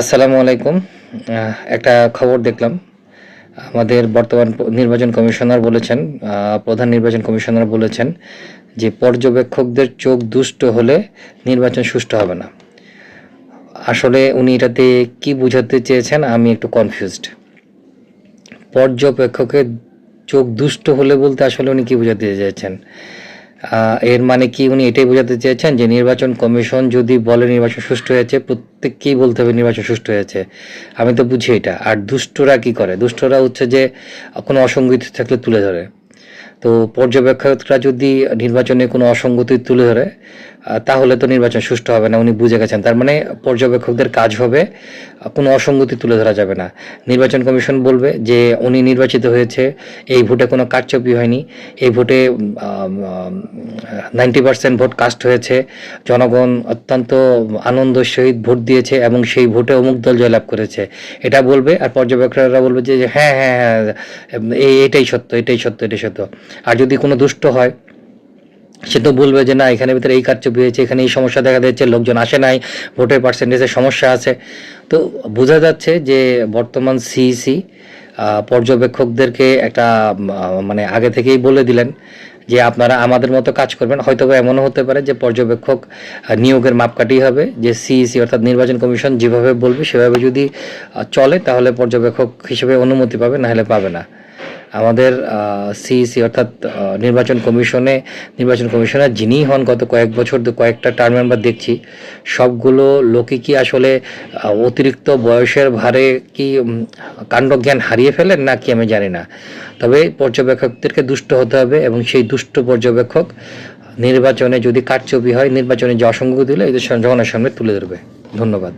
আসসালামু আলাইকুম। একটা খবর দেখলাম। আমাদের বর্তমান নির্বাচন কমিশনার বলেছেন প্রধান নির্বাচন কমিশনার বলেছেন যে পর্যবেক্ষকদের চোখ দুষ্ট হলে নির্বাচন সুষ্ঠু হবে না। আসলে উনি এটাতে কি বোঝাতে চেয়েছেন আমি একটু কনফিউজড পর্যবেক্ষকের চোখ দুষ্ট হলে বলতে আসলে উনি কি বোঝাতে চেয়েছেন? এর মানে কি উনি এটাই বোঝাতে চেয়েছেন যে নির্বাচন কমিশন যদি বলে নির্বাচন সুষ্ঠু হয়েছে, প্রত্যেককেই বলতে হবে নির্বাচন সুষ্ঠু হয়েছে। আমি তো বুঝি এটা। আর দুষ্টরা কি করে? দুষ্টরা হচ্ছে যে কোনো অসঙ্গতি থাকলে তুলে ধরে। তো পর্যবেক্ষকরা যদি নির্বাচনে কোনো অসঙ্গতি তুলে ধরে তাহলে তো নির্বাচন সুষ্ঠু হবে না, উনি বুঝে গেছেন। তার মানে পর্যবেক্ষকদের কাজ হবে কোনো অসঙ্গতি তুলে ধরা যাবে না। নির্বাচন কমিশন বলবে যে উনি নির্বাচিত হয়েছে, এই ভোটে কোনো কারচুপি হয়নি, এই ভোটে নাইনটি পার্সেন্ট ভোট কাস্ট হয়েছে, জনগণ অত্যন্ত আনন্দের সহিত ভোট দিয়েছে এবং সেই ভোটে অমুক দল জয়লাভ করেছে। এটা বলবে আর পর্যবেক্ষকরা বলবে যে হ্যাঁ হ্যাঁ হ্যাঁ এটাই সত্য এটাই সত্য এটাই সত্য। আর যদি কোনো দুষ্ট হয় সে তো বলবে যে না এখানে ভিতরে এই কারচুপি হয়েছে, এখানে এই সমস্যা দেখা যাচ্ছে লোকজন আসে নাই, ভোটের পার্সেন্টেজের সমস্যা আছে। তো বোঝা যাচ্ছে যে বর্তমান সিইসি পর্যবেক্ষকদেরকে একটা মানে আগে থেকেই বলে দিলেন যে আপনারা আমাদের মতো কাজ করবেন। হয়তো এমনও হতে পারে যে পর্যবেক্ষক নিয়োগের মাপকাঠি হবে, যে সিইসি অর্থাৎ নির্বাচন কমিশন যেভাবে বলবে, সেভাবে যদি চলে, তাহলে পর্যবেক্ষক হিসেবে অনুমতি পাবে না হলে পাবে না। আমাদের সিইসি অর্থাৎ নির্বাচন কমিশনে, নির্বাচন কমিশনার যিনিই হন, গত কয়েক বছর কয়েকটা টার্ম আমরা দেখছি, সবগুলো লোকে কি আসলে অতিরিক্ত বয়সের ভারে কি কাণ্ডজ্ঞান হারিয়ে ফেলেন না কি আমি জানি না। তবে পর্যবেক্ষকদেরকে দুষ্ট হতে হবে এবং সেই দুষ্ট পর্যবেক্ষক নির্বাচনে যদি কারচুপি হয়, নির্বাচনে যে অসংখ্য দিলে এদের জনগণের সামনে তুলে ধরবে। ধন্যবাদ।